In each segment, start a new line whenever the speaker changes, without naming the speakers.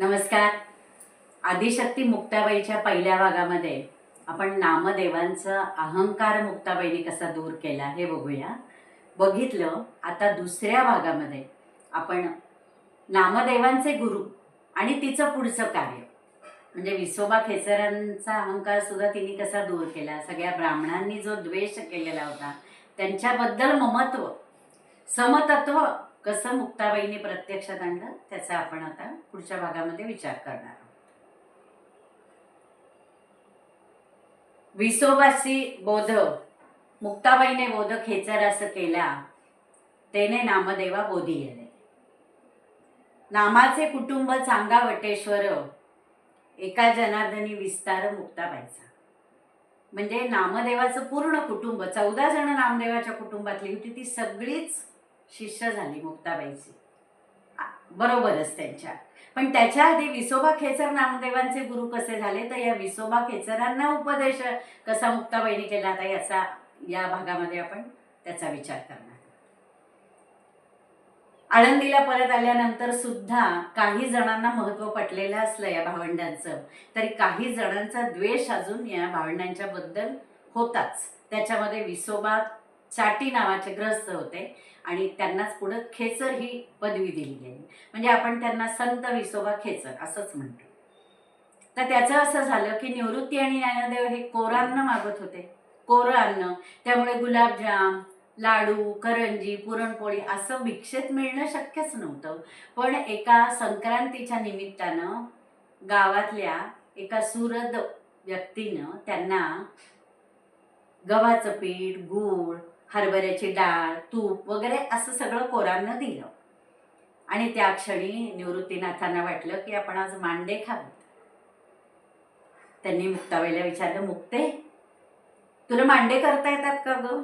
नमस्कार. आदिशक्ती मुक्ताबाईच्या पहिल्या भागामध्ये आपण नामदेवांचा अहंकार मुक्ताबाईने कसा दूर केला हे बघूया. बघितलं आता दुसऱ्या भागामध्ये आपण नामदेवांचे गुरु आणि तिचं पुढचं कार्य. म्हणजे विसोबा खेचरांचा अहंकार सुद्धा तिने कसा दूर केला? सगळ्या ब्राह्मणांनी जो द्वेष केलेला होता त्यांच्याबद्दल ममत्व समतत्व कसं मुक्ताबाईने प्रत्यक्षात आणलं त्याचा आपण आता पुढच्या भागामध्ये विचार करणार आहोत. बोध मुक्ताबाईने बोध खेचर असं केला तेने नामदेवा बोधी गेले. नामाचे कुटुंब चांगा वटेश्वर एका जनार्दनी विस्तार मुक्ताबाईचा. म्हणजे नामदेवाचं पूर्ण कुटुंब चौदा जण नामदेवाच्या कुटुंबातली होती ती सगळीच शिष्य झाली मुक्ताबाईची. बरोबरच त्यांच्या. पण त्याच्या आधी विसोबा खेचर नामदेवांचे गुरु कसे झाले? तर या विसोबा खेचरांना उपदेश कसा मुक्ताबाईने केला? आता याचा या भागामध्ये आपण त्याचा विचार करणार आळंदीला परत आल्यानंतर सुद्धा काही जणांना महत्त्व पटलेलं असलं या भावंडांचं. तरी काही जणांचा द्वेष अजून या भावंडांच्या बद्दल होताच. त्याच्यामध्ये विसोबा चाटी नावाचे ग्रस्त होते. आणि त्यांनाच पुढं खेचर ही पदवी दिली गेली म्हणजे आपण त्यांना संत विसोबा खेचर असंच म्हणतो. तर त्याचं असं झालं की निवृत्ती आणि ज्ञानदेव हे कोरान्न मागत होते. कोरं अन्न त्यामुळे गुलाबजाम लाडू करंजी पुरणपोळी असं भिक्षेत मिळणं शक्यच नव्हतं. पण एका संक्रांतीच्या निमित्तानं गावातल्या एका सुरद व्यक्तीनं त्यांना गव्हाचं पीठ गूळ हरभऱ्याची डाळ तूप वगैरे असं सगळं कोरांना दिलं. आणि त्या क्षणी निवृत्तीनाथांना वाटलं की आपण आज मांडे खावेत त्यांनी मुक्ताबाईला विचारलं मुक्ते तुला मांडे करता येतात का ग?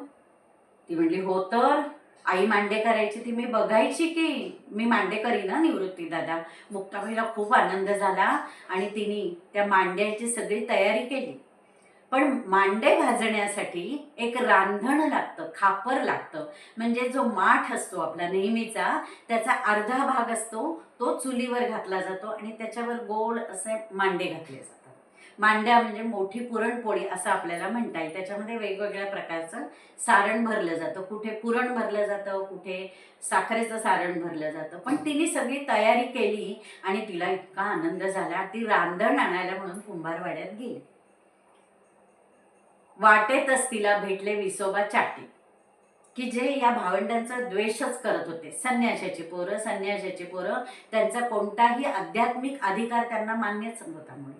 ती म्हणली हो तर आई मांडे करायची ती मी बघायची की मी मांडे करीन ना निवृत्ती दादा. मुक्ताबाईला खूप आनंद झाला आणि तिने त्या मांड्याची सगळी तयारी केली. पण मांडे भाजण्यासाठी एक रांधण लागतं खापर लागतं. म्हणजे जो माठ असतो आपला नेहमीचा त्याचा अर्धा भाग असतो तो चुलीवर घातला जातो आणि त्याच्यावर गोल असे मांडे घातले जातात. मांड्या म्हणजे मोठी पुरणपोळी असं आपल्याला म्हणता येईल. त्याच्यामध्ये वेगवेगळ्या प्रकारचं सारण भरलं जातं. कुठे पुरण भरलं जातं कुठे साखरेचं सारण भरलं जातं. पण तिने सगळी तयारी केली आणि तिला इतका आनंद झाला. ती रांधण आणायला म्हणून कुंभारवाड्यात गेली. वाटेतच तिला भेटले विसोबा चाटी की जे या भावंडांचा द्वेषच करत होते. संन्याशाची पोरं संन्याशाची पोरं त्यांचा कोणताही आध्यात्मिक अधिकार त्यांना मान्यच नव्हता म्हणून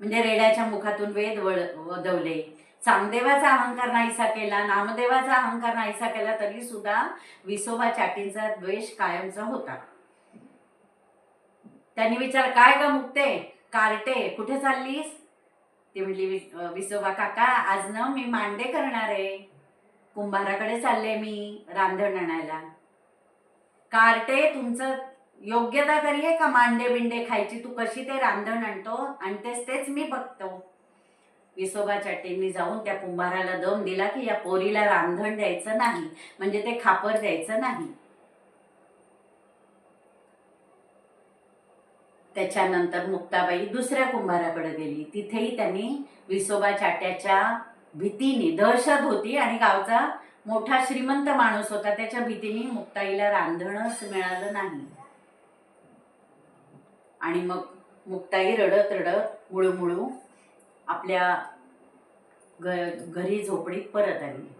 म्हणजे रेड्याच्या मुखातून वेद वळ वदवले. चांगदेवाचा अहंकार नाहीसा केला नामदेवाचा अहंकार नाहीसा केला तरी सुद्धा विसोबा चाटींचा द्वेष कायमचा होता. त्यांनी विचार काय ग मुक्ते? कार्टे? कुठे चाललीस? ती म्हटली विसोबा काका आज ना मी मांडे करणार आहे. कुंभाराकडे चालले मी रांधण आणायला. कार्टे तुमचं योग्यता तरी आहे का मांडे बिंडे खायची? तू कशी ते रांधण आणतो आणतेस तेच मी बघतो. विसोबा चाटेंनी जाऊन त्या कुंभाराला दम दिला की या पोरीला रांधण द्यायचं नाही. म्हणजे ते खापर द्यायचं नाही. त्याच्यानंतर मुक्ताबाई दुसऱ्या कुंभाराकडे गेली. तिथेही त्यांनी विसोबा चाट्याच्या भीतीने दहशत होती आणि गावचा मोठा श्रीमंत माणूस होता. त्याच्या भीतीने मुक्ताईला रांधणच मिळालं नाही. आणि मग मुक्ताई रडत रडत मुळूमुळू आपल्या घ घरी झोपडीत परत आली.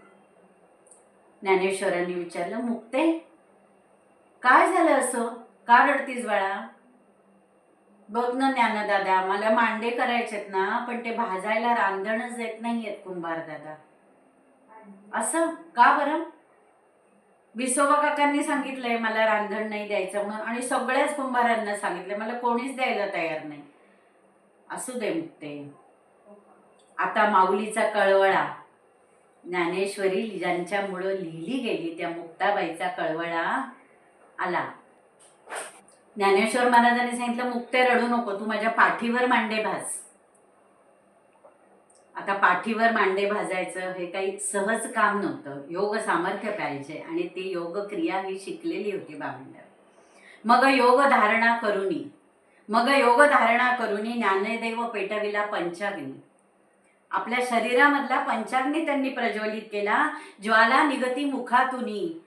ज्ञानेश्वरांनी विचारलं मुक्ते काय झालं असं? का रडतीस बाळा? बघ ना ज्ञानदादा मला मांडे करायचेत ना पण ते भाजायला रांधणच येत नाहीयेत कुंभार दादा असं? का बरं? विसोबा काकांनी सांगितलंय मला रांधण नाही द्यायचं म्हणून आणि सगळ्याच कुंभारांना सांगितलंय मला कोणीच द्यायला तयार नाही. असू दे मुक्ते आता माऊलीचा कळवळा. ज्ञानेश्वरी ज्यांच्यामुळं लिहिली गेली त्या मुक्ताबाईचा कळवळा आला. ज्ञानेश्वर महाराजांनी सांगितलं मुक्ते रडू नको तू माझ्या पाठीवर मांडे भाज. आता पाठीवर मांडे भाजायचं हे काही सहज काम नव्हतं. योग सामर्थ्य पाहिजे आणि ती योग क्रिया ही शिकलेली होती बाबांना मग योग धारणा करुनी. मग योग धारणा करून ज्ञानदेव पेटविला पंचाग्नी. आपल्या शरीरामधला पंचाग्नी त्यांनी प्रज्वलित केला. ज्वाला निगती मुखातुनी.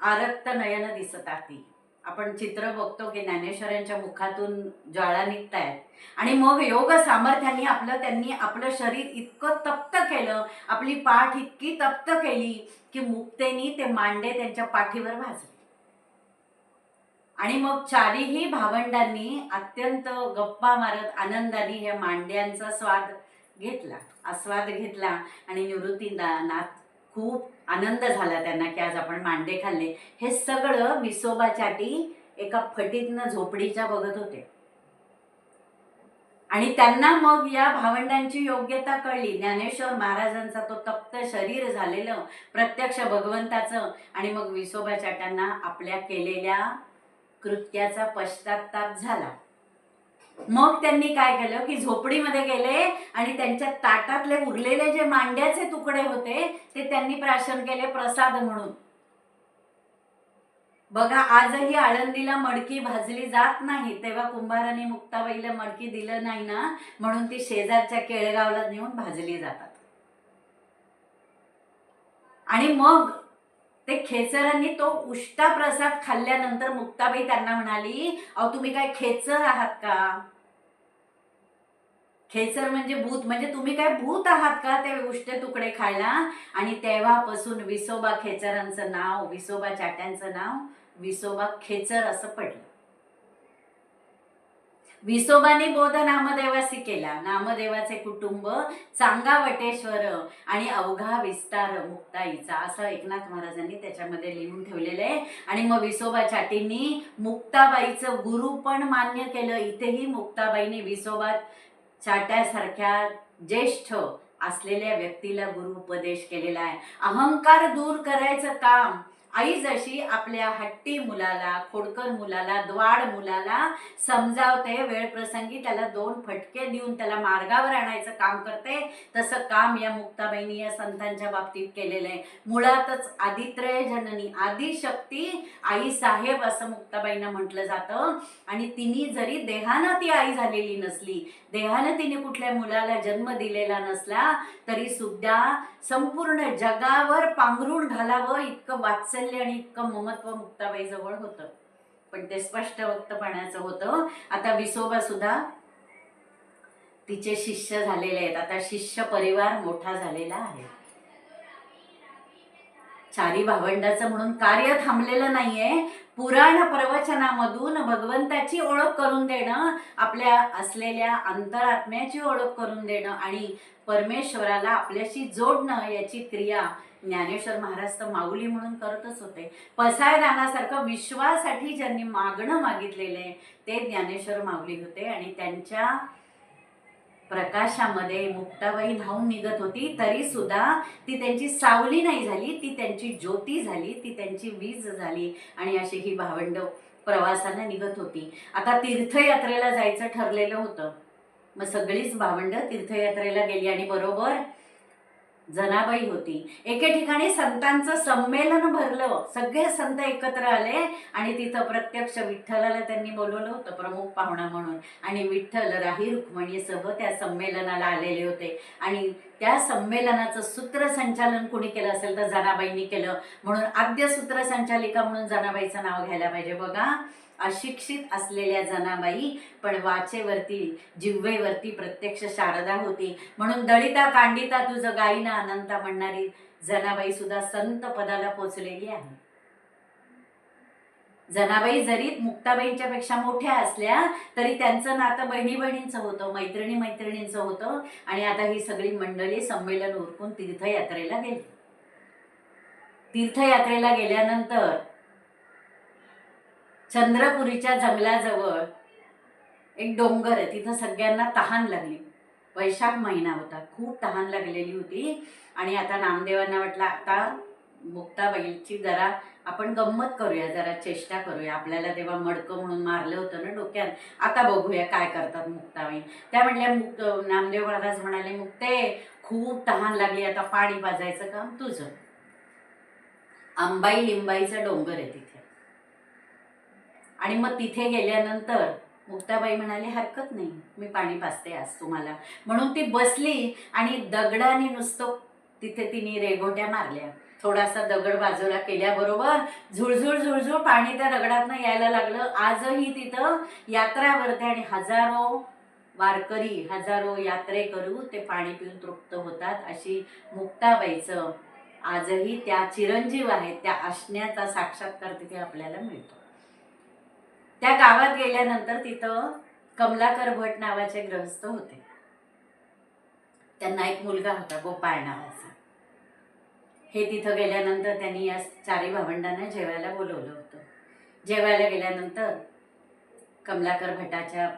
आरक्त नयन दिसताती. आपण चित्र बघतो की ज्ञानेश्वरांच्या मुखातून ज्वाळा निघतायत. आणि मग योग सामर्थ्याने आपलं त्यांनी आपलं शरीर इतकं तप्त केलं आपली पाठ इतकी तप्त केली की मुक्तेनी ते मांडे त्यांच्या पाठीवर भाजले. आणि मग चारीही भावंडांनी अत्यंत गप्पा मारत आनंदाने हे मांड्यांचा स्वाद घेतला आस्वाद घेतला आणि निवृत्ती नाथ खूप आनंद झाला त्यांना की आज आपण मांडे खाल्ले. हे सगळं विसोबाच्याटी एका फटीतनं झोपडीच्या बघत होते. आणि त्यांना मग या भावंडांची योग्यता कळली. ज्ञानेश्वर महाराजांचा तो तप्त शरीर झालेलं प्रत्यक्ष भगवंताचं आणि मग विसोबा चाटांना आपल्या केलेल्या कृत्याचा पश्चाताप झाला. मग त्यांनी काय केलं की झोपडीमध्ये गेले आणि त्यांच्या ताटातले उरलेले जे मांड्याचे तुकडे होते ते त्यांनी प्राशन केले प्रसाद म्हणून. बघा आजही आळंदीला मडकी भाजली जात नाही. तेव्हा कुंभाराने मुक्ताबाईला मडकी दिलं नाही ना म्हणून ती शेजारच्या केळगावला नेऊन भाजली जातात. आणि मग ते खेचरांनी तो उष्टा प्रसाद खाल्ल्यानंतर मुक्ताबाई त्यांना म्हणाली अहो तुम्ही काय खेचर आहात का? खेचर म्हणजे भूत म्हणजे तुम्ही काय भूत आहात का ते उष्टे तुकडे खायला? आणि तेव्हापासून विसोबा खेचरांचं नाव विसोबा चाट्यांचं नाव विसोबा खेचर असं पडलं. विसोबाने बोध नामदेवासी केला. नामदेवाचे कुटुंब चांगा वटेश्वर आणि अवघा विस्तार मुक्ताईचा असं एकनाथ महाराजांनी त्याच्यामध्ये लिहून ठेवलेलं आहे. आणि मग विसोबा चाटींनी मुक्ताबाईचं गुरु पण मान्य केलं. इथेही मुक्ताबाईने विसोबा चाट्यासारख्या ज्येष्ठ असलेल्या व्यक्तीला गुरु उपदेश केलेला आहे. अहंकार दूर करायचं काम आई जशी आपल्या हट्टी मुलाला खोडकर मुलाला द्वाड मुलाला समजावते वेळ प्रसंगी त्याला दोन फटके देऊन त्याला मार्गावर आणायचं काम करते तसं काम या मुक्ताबाईंनी या संतांच्या बाबतीत केलेलं आहे. मुळातच आदित्रय जननी आदिशक्ती आई साहेब असं मुक्ताबाईंना म्हटलं जातं. आणि तिने जरी देहानं ती आई झालेली नसली देहानं तिने कुठल्या मुलाला जन्म दिलेला नसला तरी सुद्धा संपूर्ण जगावर पांघरून घालावं इतकं वात्सल्य आणि इतकं ममत्व मुक्ताबाई जवळ होतं. पण ते स्पष्ट वक्तपणाचं होतं. आता विसोबा सुद्धा तिचे शिष्य झालेले आहेत. आता शिष्य परिवार मोठा झालेला आहे. चारी भावंडाचं म्हणून कार्य थांबलेलं नाहीये. पुराण प्रवचनामधून भगवंताची ओळख करून देणं आपल्या असलेल्या अंतरात्म्याची ओळख करून देणं आणि परमेश्वराला आपल्याशी जोडणं याची क्रिया ज्ञानेश्वर महाराज तर माऊली म्हणून करतच होते. पसायदानासारखं विश्वासाठी ज्यांनी मागणं मागितलेलं ते ज्ञानेश्वर माऊली होते आणि त्यांच्या प्रकाशामध्ये मुक्ताबाई धावून निघत होती. तरी सुद्धा ती त्यांची सावली नाही झाली ती त्यांची ज्योती झाली ती त्यांची वीज झाली आणि अशी ही भावंड प्रवासानं निघत होती. आता तीर्थयात्रेला जायचं ठरलेलं होतं. मग सगळीच भावंड तीर्थयात्रेला गेली आणि बरोबर जनाबाई होती. एके ठिकाणी संतांचं संमेलन भरलं. सगळे संत एकत्र आले आणि तिथं प्रत्यक्ष विठ्ठलाला त्यांनी बोलवलं होतं प्रमुख पाहुणा म्हणून. आणि विठ्ठल राही रुक्मिणीसह त्या संमेलनाला आलेले होते. आणि त्या संमेलनाचं सूत्रसंचालन कोणी केलं असेल तर जनाबाईंनी केलं. म्हणून आद्य सूत्रसंचालिका म्हणून जनाबाईचं नाव घ्यायला पाहिजे बघा. अशिक्षित असलेल्या जनाबाई पण वाचेवरती जिव्हेवरती प्रत्यक्ष शारदा होती. म्हणून दळिता कांडिता तुझं गाईना अनंता म्हणणारी जनाबाई सुद्धा संत पदाला पोचलेली आहे. जनाबाई जरी मुक्ताबाईंच्या पेक्षा मोठ्या असल्या तरी त्यांचं नातं बहिणी बहिणींचं होतं मैत्रिणी मैत्रिणींचं होतं. आणि आता ही सगळी मंडळी संमेलन उरकून तीर्थयात्रेला गेली. तीर्थयात्रेला गेल्यानंतर चंद्रपुरीच्या जंगलाजवळ एक डोंगर आहे. तिथं सगळ्यांना तहान लागली. वैशाख महिना होता. खूप तहान लागलेली होती. आणि आता नामदेवांना वाटलं आता मुक्ताबाईची जरा आपण गंमत करूया जरा चेष्टा करूया. आपल्याला तेव्हा मडकं म्हणून मारलं होतं ना डोक्यात. आता बघूया काय करतात मुक्ताबाई. त्या म्हणल्या मुक्त नामदेव महाराज म्हणाले मुक्ते खूप तहान लागली. आता पाणी पाजायचं काम तुझं. आंबाई लिंबाईचं डोंगर आहे तिथे. आणि मग तिथे गेल्यानंतर मुक्ताबाई म्हणाली हरकत नाही मी पाणी पाजते आज तुम्हाला. म्हणून ती बसली आणि दगडाने नुसतं तिथे तिने रेघोट्या मारल्या. थोडासा दगड बाजूला केल्याबरोबर झुळझुळ झुळझुळ पाणी त्या दगडातनं यायला लागलं. आजही तिथं यात्रा भरते आणि हजारो वारकरी हजारो यात्रेकरू ते पाणी पिऊन तृप्त होतात अशी मुक्ताबाईचं आजही त्या चिरंजीव आहेत त्या असण्याचा साक्षात्कार तिथे आपल्याला मिळतो. त्या गावात गेल्यानंतर तिथं कमलाकर भट नावाचे ग्रहस्थ होते. त्यांना एक मुलगा होता गोपाळ नावाचा. हे तिथं गेल्यानंतर त्यांनी या चारी भावंडांना जेवायला बोलवलं होतं. जेवायला गेल्यानंतर कमलाकर भटाच्या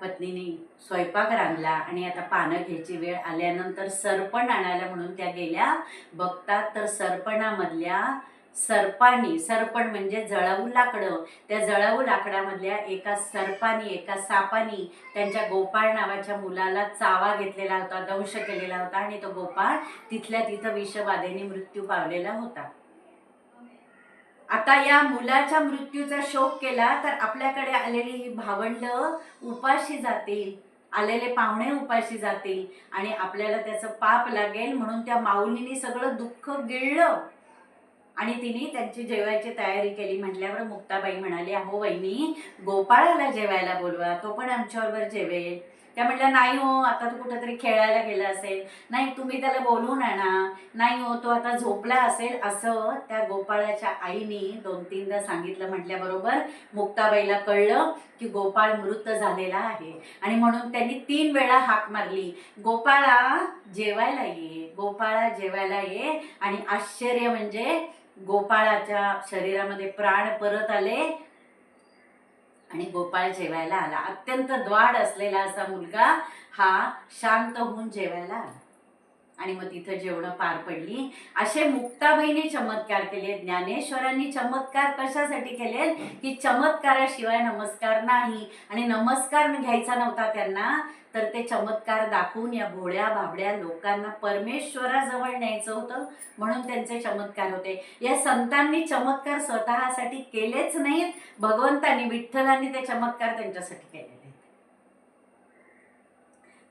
पत्नीने स्वयंपाक रांगला आणि आता पानं घ्यायची वेळ आल्यानंतर सरपण आणायला म्हणून त्या गेल्या. बघतात तर सरपणामधल्या सर्पानी सरपण म्हणजे जळाऊ लाकडं. त्या जळाऊ लाकडामधल्या एका सर्पानी एका सापानी त्यांच्या गोपाळ नावाच्या मुलाला चावा घेतलेला होता दंश केलेला होता आणि तो गोपाळ तिथल्या तिथं विषबाधेने मृत्यू पावलेला होता. आता या मुलाच्या मृत्यूचा शोक केला तर आपल्याकडे आलेली ही भावंड उपाशी जातील आलेले पाहुणे उपाशी जातील आणि आपल्याला त्याचं पाप लागेल म्हणून त्या माऊलीने सगळं दुःख गिळलं. आणि तिने त्यांची जेवायची तयारी केली. म्हटल्यावर मुक्ताबाई म्हणाली अहो वहिनी गोपाळाला जेवायला बोलवा. तो पण आमच्याबरोबर जेवेल. त्या म्हटल्या नाही हो आता तो कुठंतरी खेळायला गेला असेल. नाही तुम्ही त्याला बोलवून आणा. नाही हो तो आता झोपला असेल. असं त्या गोपाळाच्या आईने दोन तीनदा सांगितलं. म्हटल्याबरोबर मुक्ताबाईला कळलं की गोपाळ मृत झालेला आहे. आणि म्हणून त्यांनी तीन वेळा हाक मारली. गोपाळा जेवायला ये. गोपाळा जेवायला ये. आणि आश्चर्य म्हणजे गोपाळाच्या शरीरामध्ये प्राण परत आले आणि गोपाळ जेवायला आला. अत्यंत द्वाड असलेला असा मुलगा हा शांत होऊन जेवायला आला. आणि मग तिथं जेवणं पार पडली. असे मुक्ताबाईने चमत्कार केले. ज्ञानेश्वरांनी चमत्कार कशासाठी केले? की चमत्काराशिवाय नमस्कार नाही. आणि नमस्कार घ्यायचा नव्हता त्यांना तर ते चमत्कार दाखवून या भोळ्या भाबड्या लोकांना परमेश्वराजवळ न्यायचं होतं म्हणून त्यांचे चमत्कार होते. या संतांनी चमत्कार स्वतःसाठी केलेच नाहीत. भगवंतांनी विठ्ठलांनी ते चमत्कार त्यांच्यासाठी केले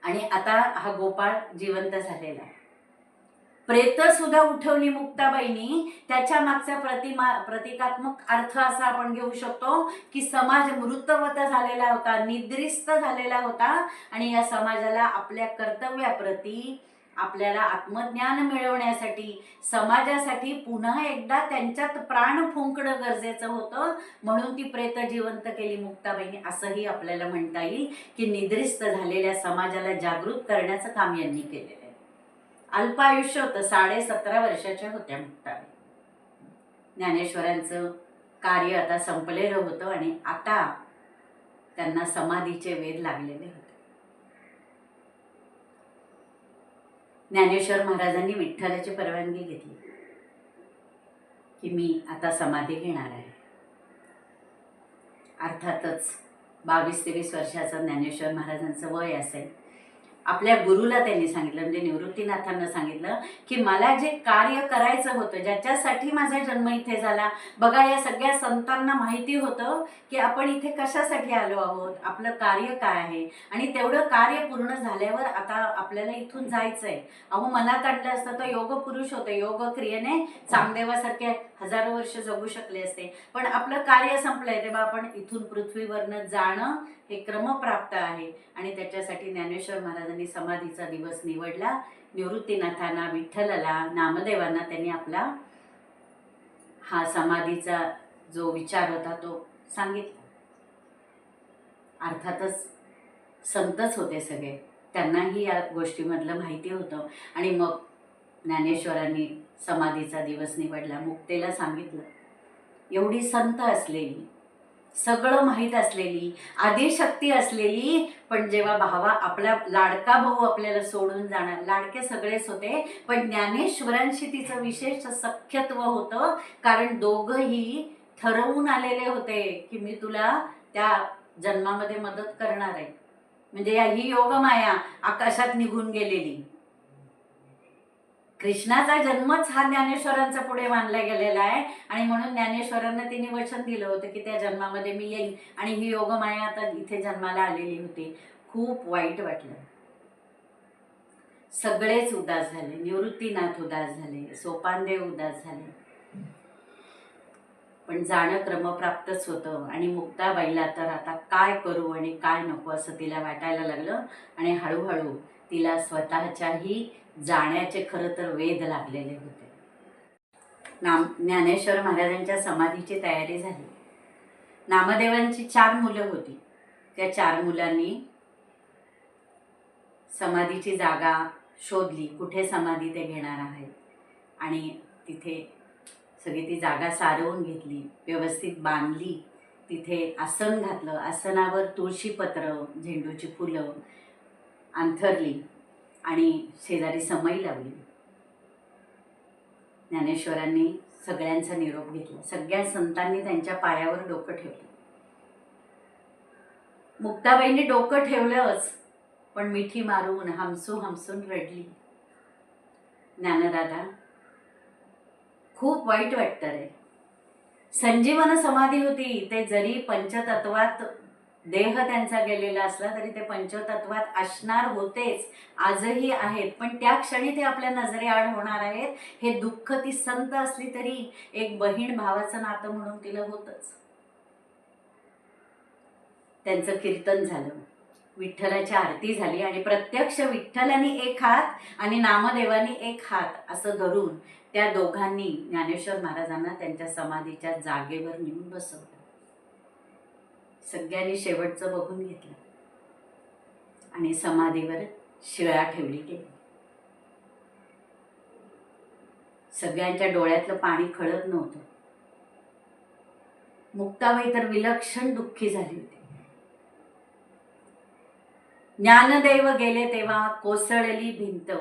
आणि आता हा गोपाळ जिवंत झालेला आहे. प्रेत सुद्धा उठवली मुक्ताबाईनी. त्याच्या मागचा प्रतिमा प्रतिकात्मक अर्थ असा आपण घेऊ शकतो की समाज मृतवत झालेला होता निद्रिस्त झालेला होता आणि या समाजाला आपल्या कर्तव्याप्रती आपल्याला आत्मज्ञान मिळवण्यासाठी समाजासाठी पुन्हा एकदा त्यांच्यात प्राण फुंकणं गरजेचं होतं. म्हणून ती प्रेत जिवंत केली मुक्ताबाईने. असंही आपल्याला म्हणता येईल की निद्रिस्त झालेल्या समाजाला जागृत करण्याचं काम यांनी केलेलं आहे. अल्प आयुष्य होतं साडे सतरा वर्षाच्या होत्या मुक्ताबाई. ज्ञानेश्वरांचं कार्य आता संपलेलं होतं आणि आता त्यांना समाधीचे वेध लागलेले होते. ज्ञानेश्वर महाराजांनी विठ्ठलाची परवानगी घेतली. की मी आता समाधी घेणार आहे. अर्थातच बावीस तेवीस वर्षाचं ज्ञानेश्वर महाराजांचं वय असेल आपल्या गुरुला त्यांनी सांगितलं म्हणजे निवृत्तीनाथांना सांगितलं की मला जे कार्य करायचं होतं ज्याच्यासाठी माझा जन्म इथे झाला बघा या सगळ्या संतांना माहिती होतं की आपण इथे कशासाठी आलो आहोत आपलं कार्य काय आहे? आणि तेवढं कार्य पूर्ण झाल्यावर आता आपल्याला इथून जायचं आहे अहो मनात आणलं असतं तर योग पुरुष होते. योग क्रियेने चांगदेवासारखे हजारो वर्ष जगू शकले असते. पण आपलं कार्य संपलंय. तेव्हा आपण इथून पृथ्वीवरनं जाणं हे क्रमप्राप्त आहे. आणि त्याच्यासाठी ज्ञानेश्वर महाराजांनी समाधीचा दिवस निवडला. निवृत्तीनाथांना विठ्ठलाला नामदेवांना त्यांनी आपला हा समाधीचा जो विचार होता तो सांगितला. अर्थातच संतच होते सगळे. त्यांनाही या गोष्टीमधलं माहिती होतं. आणि मग ज्ञानेश्वरांनी समाधीचा दिवस निवडला मुक्तेला सांगितलं. एवढी संत असलेली सगळं माहीत असलेली आदिशक्ती असलेली पण जेव्हा भावा आपला लाडका भाऊ आपल्याला सोडून जाणार लाडके सगळेच होते पण ज्ञानेश्वरांशी तिचं विशेष सख्यत्व होतं कारण दोघंही ठरवून आलेले होते की मी तुला त्या जन्मामध्ये मदत करणार आहे. म्हणजे या ही योगमाया आकाशात निघून गेलेली. कृष्णाचा जन्मच हा ज्ञानेश्वरांचा पुढे मानला गेलेला आहे. आणि म्हणून ज्ञानेश्वरांना तिने वचन दिलं होतं की त्या जन्मामध्ये मी येईन. आणि ही योगमाया आता इथे जन्माला आलेली होती. खूप वाईट वाटलं. सगळेच उदास झाले. निवृत्तीनाथ उदास झाले. सोपानदेव उदास झाले. पण जाणं क्रमप्राप्तच होतं. आणि मुक्ताबाईला तर आता काय करू आणि काय नको असं तिला वाटायला लागलं. आणि हळूहळू तिला स्वतःच्याही जाण्याचे खरं तर वेध लागलेले होते. नाम ज्ञानेश्वर महाराजांच्या समाधीची तयारी झाली. नामदेवांची चार मुलं होती. त्या चार मुलांनी समाधीची जागा शोधली. कुठे समाधी ते घेणार आहेत? आणि तिथे सगळी ती जागा सारवून घेतली व्यवस्थित बांधली. तिथे आसन घातलं. आसनावर तुळशीपत्र झेंडूची फुलं अंथरली. आणि शेजारी समई लावली. ज्ञानेश्वरांनी सगळ्यांचा निरोप घेतला. सगळ्या संतांनी त्यांच्या पायावर डोकं ठेवलं. मुक्ताबाईंनी डोकं ठेवलंच पण मिठी मारून हमसू हमसून रडली. ज्ञानदादा खूप वाईट वाटतं रे. संजीवन समाधी होती ते जरी पंचतत्वात देह त्यांचा गेलेला असला तरी ते पंचतत्वात असणार होतेच आजही आहेत. पण त्या क्षणी ते आपल्या नजरेआड होणार आहेत. हे दुःख ती संत असली तरी एक बहीण भावाचं नातं म्हणून तिला होतच. त्यांचं कीर्तन झालं. विठ्ठलाची आरती झाली आणि प्रत्यक्ष विठ्ठलाने एक हात आणि नामदेवानी एक हात असं धरून त्या दोघांनी ज्ञानेश्वर महाराजांना त्यांच्या समाधीच्या जागेवर नेऊन बसवलं. सगळ्यांनी शेवटचं बघून घेतलं. आणि समाधीवर शिळा ठेवली गेली. सगळ्यांच्या डोळ्यातलं पाणी खळत नव्हतं. मुक्ताबाई तर विलक्षण दुःखी झाली होती. ज्ञानदेव गेले तेव्हा कोसळली भिंत.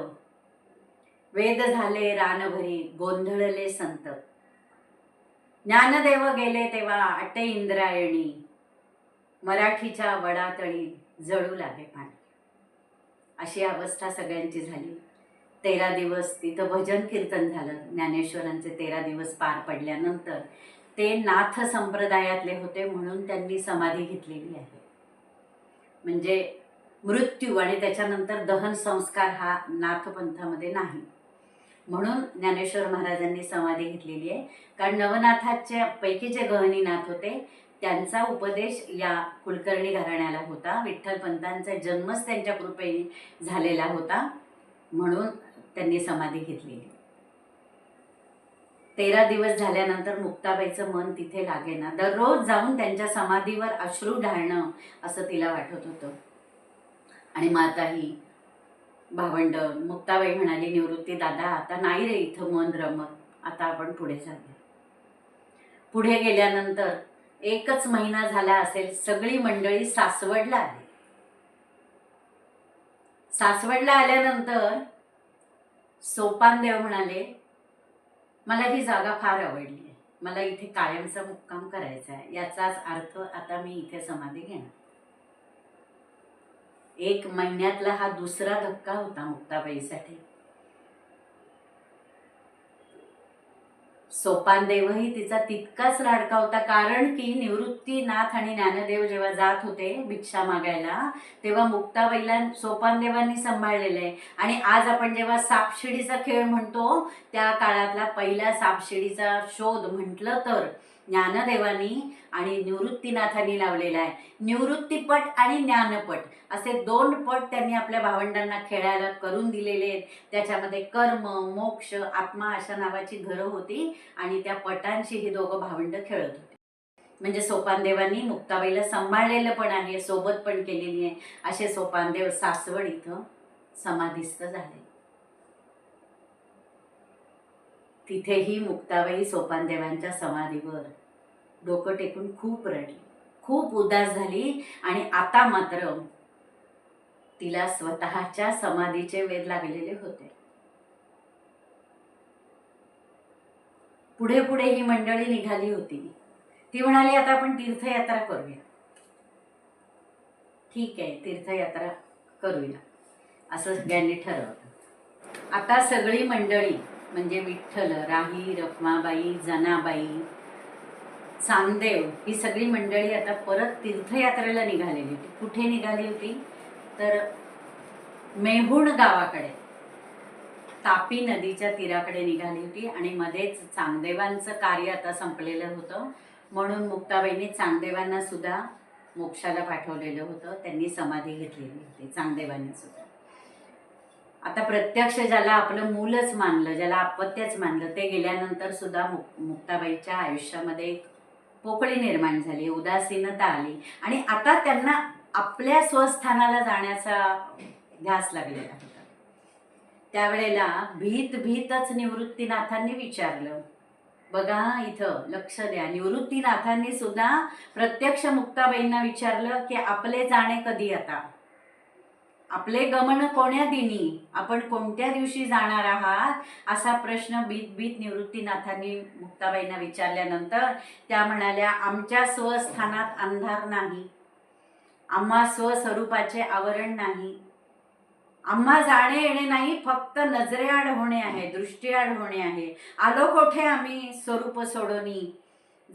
वेद झाले रानभरी गोंधळले संत. ज्ञानदेव गेले तेव्हा अटे इंद्रायणी मराठीच्या वडातळी जळू लागे पाणी. अशी अवस्था सगळ्यांची झाली. तेरा दिवस तिथं भजन कीर्तन झालं. ज्ञानेश्वरांचे तेरा दिवस पार पडल्यानंतर ते नाथ संप्रदायातले होते म्हणून त्यांनी समाधी घेतलेली आहे. म्हणजे मृत्यू आणि त्याच्यानंतर दहन संस्कार हा नाथपंथामध्ये नाही. म्हणून ज्ञानेश्वर महाराजांनी समाधी घेतलेली आहे. कारण नवनाथाच्या पैकी जे गहनीनाथ होते त्यांचा उपदेश या कुलकर्णी घराण्याला होता. विठ्ठलपंतांचा जन्मच त्यांच्या कृपेने झालेला होता. म्हणून त्यांनी समाधी घेतली तेरा दिवस झाल्यानंतर मुक्ताबाईचं मन तिथे लागेना. दररोज जाऊन त्यांच्या समाधीवर अश्रू ढाळणं असं तिला वाटत होतं. आणि माताही भावंड मुक्ताबाई म्हणाली निवृत्ती दादा आता नाही रे इथं मन रमत. आता आपण पुढे जाऊया पुढे गेल्यानंतर एकच महिना झाला असेल सगळी मंडळी सासवडला आली. सासवडला आल्यानंतर सोपानदेव म्हणाले मला ही जागा फार आवडली आहे. मला इथे कायमचा मुक्काम करायचा आहे. याचाच अर्थ आता मी इथे समाधी घेणार. एक महिन्यातला हा दुसरा धक्का होता मुक्ताबाईसाठी. सोपानदेवही तिचा तितकाच लाडका होता कारण की निवृत्तीनाथ आणि ज्ञानदेव जेव्हा जात होते भिक्षा मागायला तेव्हा मुक्ताबाईला सोपानदेवांनी सांभाळलेलं आहे. आणि आज आपण जेव्हा सापशिडीचा खेळ म्हणतो त्या काळातला पहिला सापशिडीचा शोध म्हटलं तर ज्ञानदेवानी आणि निवृत्तीनाथांनी लावलेला आहे. निवृत्तीपट आणि ज्ञानपट असे दोन पट त्यांनी आपल्या भावंडांना खेळायला करून दिलेले आहेत. त्याच्यामध्ये कर्म मोक्ष आत्मा अशा नावाची घरं होती आणि त्या पटांशी ही दोघं भावंड खेळत होते. म्हणजे सोपानदेवांनी मुक्ताबाईला सांभाळलेलं पण आहे सोबत पण केलेली आहे. असे सोपानदेव सासवड इथं समाधीस्थ झाले. तिथेही मुक्ताबाई सोपानदेवांच्या समाधीवर डोकं टेकून खूप रडली. खूप उदास झाली आणि आता मात्र तिला स्वतःच्या समाधीचे वेध लागलेले होते. पुढे पुढे ही मंडळी निघाली होती. ती म्हणाली आता आपण तीर्थयात्रा करूया. ठीक आहे तीर्थयात्रा करूया. असं सगळ्यांनी ठरवलं. आता सगळी मंडळी म्हणजे विठ्ठल राही रखमाबाई जनाबाई चांदेव ही सगळी मंडळी आता परत तीर्थयात्रेला निघालेली होती. कुठे निघाली होती? तर मेहुण गावाकडे तापी नदीच्या तीराकडे निघाली होती आणि मध्येच चांगदेवांचं कार्य आता संपलेलं होतं. म्हणून मुक्ताबाईंनी चांगदेवांना सुद्धा मोक्षाला पाठवलेलं होतं. त्यांनी समाधी घेतलेली होती चांगदेवांनी सुद्धा. आता प्रत्यक्ष ज्याला आपलं मूलच मानलं ज्याला अपत्यच मानलं ते गेल्यानंतर सुद्धा मुक मुक्ताबाईच्या आयुष्यामध्ये एक पोकळी निर्माण झाली उदासीनता आली आणि आता त्यांना आपल्या स्वस्थानाला जाण्याचा ध्यास लागलेला होता. त्यावेळेला भीत भीतच निवृत्तीनाथांनी विचारलं बघा इथं लक्ष द्या. निवृत्तीनाथांनी सुद्धा प्रत्यक्ष मुक्ताबाईंना विचारलं की आपले जाणे कधी आता? आपले गमन कोण्या दिनी? आपण कोणत्या दिवशी जाणार आहात? असा प्रश्न बीत बीत निवृत्तीनाथांनी मुक्ताबाईंना विचारल्यानंतर त्या म्हणाल्या आमच्या स्वस्थानात अंधार नाही. आम्हा स्वस्वरूपाचे आवरण नाही. आम्हा जाणे येणे नाही फक्त नजरेआड होणे आहे दृष्टीआड होणे आहे. आलो कोठे आम्ही? स्वरूप सोडोनी.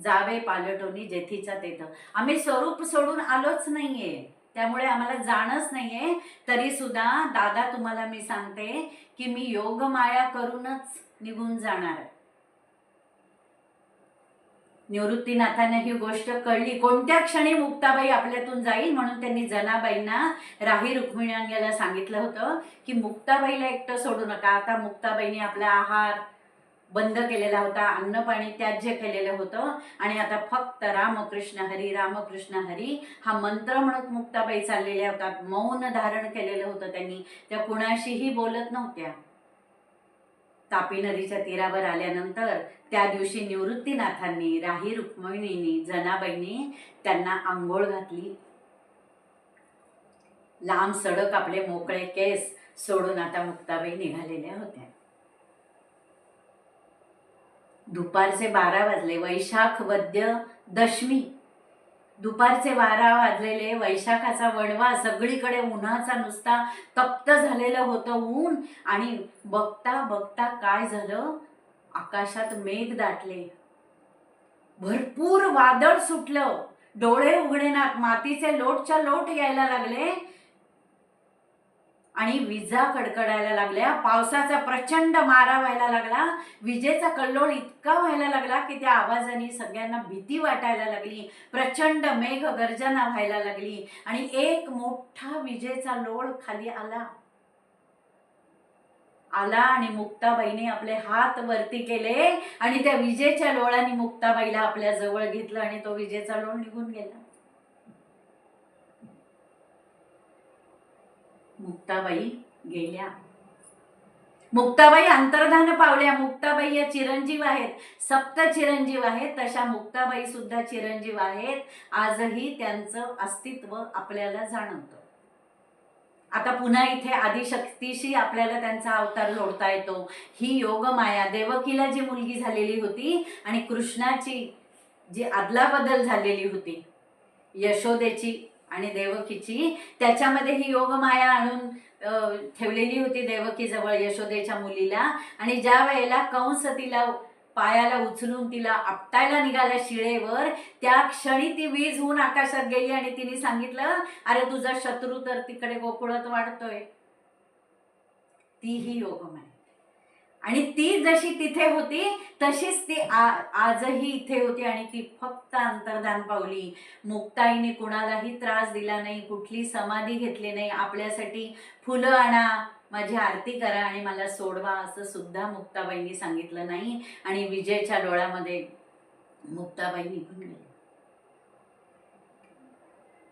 जावे पालटोनी जेथीचा तेथ. आम्ही स्वरूप सोडून आलोच नाहीये. त्यामुळे आम्हाला जाणच नाहीये. तरी सुद्धा दादा तुम्हाला मी सांगते की मी योग माया करूनच निघून जाणार आहे. निवृत्तीनाथांना ही गोष्ट कळली. कोणत्या क्षणी मुक्ताबाई आपल्यातून जाईल म्हणून त्यांनी जनाबाईंना राही रुक्मिण्याला सांगितलं होतं की मुक्ताबाईला एकटं सोडू नका. आता मुक्ताबाईने आपला आहार बंद केलेला होता अन्न पाणी त्याज्य केलेलं होतं. आणि आता फक्त रामकृष्ण हरी रामकृष्ण हरी हा मंत्र म्हणत मुक्ताबाई चाललेल्या होता मौन धारण केलेलं होतं त्यांनी. त्या कुणाशीही बोलत नव्हत्या. तापी नदीच्या तीरावर आल्यानंतर त्या दिवशी निवृत्तीनाथांनी राही रुक्मिणींनी जनाबाईंनी त्यांना आंघोळ घातली. लांब सडक आपले मोकळे केस सोडून आता मुक्ताबाई निघालेल्या होत्या. दुपारचे बारा वाजले. वैशाख वद्य दशमी. दुपारचे बारा वाजलेले. वैशाखाचा वणवा सगळीकडे उन्हाचा नुसता तप्त झालेलं होतं ऊन. आणि बघता बघता काय झालं? आकाशात मेघ दाटले. भरपूर वादळ सुटलं. डोळे उघडेनात. मातीचे लोटच्या लोट यायला लागले. आणि विजा कडकडायला लागल्या. पावसाचा प्रचंड मारा व्हायला लागला. विजेचा कल्लोळ इतका व्हायला लागला की त्या आवाजाने सगळ्यांना भीती वाटायला लागली. प्रचंड मेघ गर्जना व्हायला लागली. आणि एक मोठा विजेचा लोळ खाली आला. आला आणि मुक्ताबाईने आपले हात वरती केले आणि त्या विजेच्या लोळाने मुक्ताबाईला आपल्या जवळ घेतलं आणि तो विजेचा लोळ निघून गेला. मुक्ताबाई गेल्या. मुक्ताबाई अंतर्धान पावल्या. मुक्ताबाई या चिरंजीव आहेत. सप्त चिरंजीव आहेत. तशा मुक्ताबाई सुद्धा चिरंजीव आहेत. आजही त्यांचं अस्तित्व आपल्याला जाणवतं. आता पुन्हा इथे आदिशक्तीशी आपल्याला त्यांचा अवतार जोडता येतो. ही योगमाया देवकीला जी मुलगी झालेली होती आणि कृष्णाची जी अदलाबदल झालेली होती यशोदेची आणि देवकीची. त्याच्यामध्ये ही योगमाया आणून ठेवलेली होती देवकीजवळ यशोदेच्या मुलीला. आणि ज्या वेळेला कंस तिला पायाला उचलून तिला आपटायला निघाल्या शिळेवर त्या क्षणी ती वीज होऊन आकाशात गेली आणि तिने सांगितलं अरे तुझा शत्रू तर तिकडे गोकुळात वाढतोय. ती ही योगमाया. आणि ती जशी तिथे होती तशीच ती आ- आजही इथे होती आणि ती फक्त अंतर्धान पावली. मुक्ताईने कुणालाही त्रास दिला नाही कुठली समाधी घेतली नाही. आपल्यासाठी फुलं आणा माझी आरती करा आणि मला सोडवा असं सुद्धा मुक्ताबाईंनी सांगितलं नाही. आणि विजयच्या डोळ्यामध्ये मुक्ताबाई निघून गेली.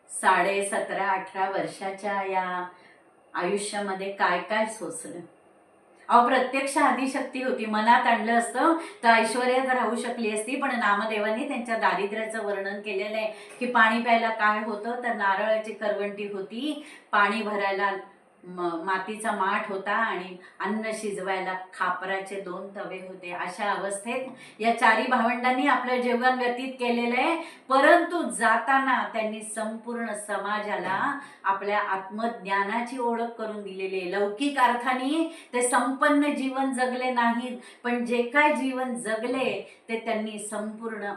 साडे सतरा अठरा वर्षाच्या या आयुष्यामध्ये काय काय सोसलं? अहो प्रत्यक्ष आदिशक्ती होती. मनात आणलं असतं तर ऐश्वर्यात राहू शकली असती पण नामदेवांनी त्यांच्या दारिद्र्याचं वर्णन केलेलं आहे की पाणी प्यायला काय होतं? तर नारळाची करवंटी होती. पाणी भरायला म मातीचा माठ होता आणि अन्न शिजवायला खापराचे दोन तवे होते. अशा अवस्थेत या चारी भावंडांनी आपलं जीवन व्यतीत केलेलं आहे. परंतु जाताना त्यांनी संपूर्ण समाजाला आपल्या आत्मज्ञानाची ओळख करून दिलेली आहे. लौकिक अर्थाने ते संपन्न जीवन जगले नाहीत पण जे काय जीवन जगले ते त्यांनी संपूर्ण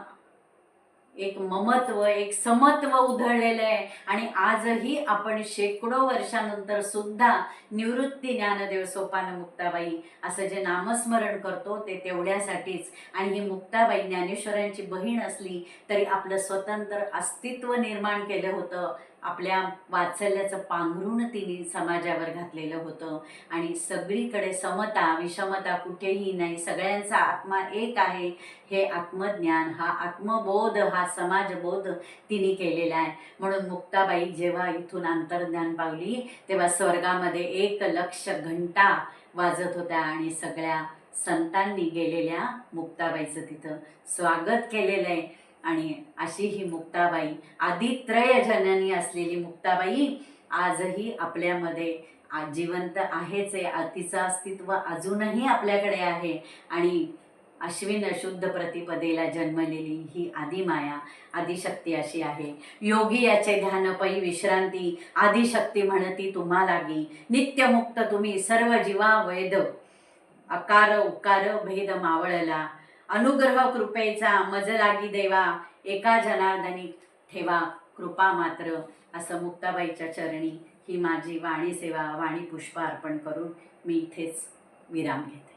एक ममत्व एक समत्व उधळलेलं आहे. आणि आजही आपण शेकडो वर्षानंतर सुद्धा निवृत्ती ज्ञानदेव सोपान मुक्ताबाई असं जे नामस्मरण करतो ते तेवढ्यासाठीच. आणि ही मुक्ताबाई ज्ञानेश्वरांची बहीण असली तरी आपलं स्वतंत्र अस्तित्व निर्माण केलं होतं. आपल्या वात्सल्याचं पांघरून तिने समाजावर घातलेलं होतं. आणि सगळीकडे समता विषमता कुठेही नाही. सगळ्यांचा आत्मा एक आहे. हे आत्मज्ञान हा आत्मबोध हा समाजबोध तिने केलेला आहे. म्हणून मुक्ताबाई जेव्हा इथून अंतर्ज्ञान पावली तेव्हा स्वर्गामध्ये एक लक्ष घंटा वाजत होत्या आणि सगळ्या संतांनी गेलेल्या मुक्ताबाईचं तिथं स्वागत केलेलं आहे. आणि अशी ही मुक्ताबाई आदित्रय जननी असलेली मुक्ताबाई आजही आपल्यामध्ये जिवंत आहेच आहे. तिचं अस्तित्व अजूनही आपल्याकडे आहे. आणि अश्विन शुद्ध प्रतिपदेला जन्मलेली ही आदिमाया आदिशक्ती अशी आहे. योगी याचे ध्यान पै विश्रांती आदिशक्ती म्हणती तुम्हा लागी नित्यमुक्त तुम्ही सर्व जीवा वैद अकार उकार भेद मावळला. अनुग्रह कृपेचा मज लागी देवा एका जनार्दनी ठेवा कृपा मात्र असं मुक्ताबाईच्या चरणी ही माझी वाणी सेवा वाणी पुष्प अर्पण करून मी इथेच विराम घेते.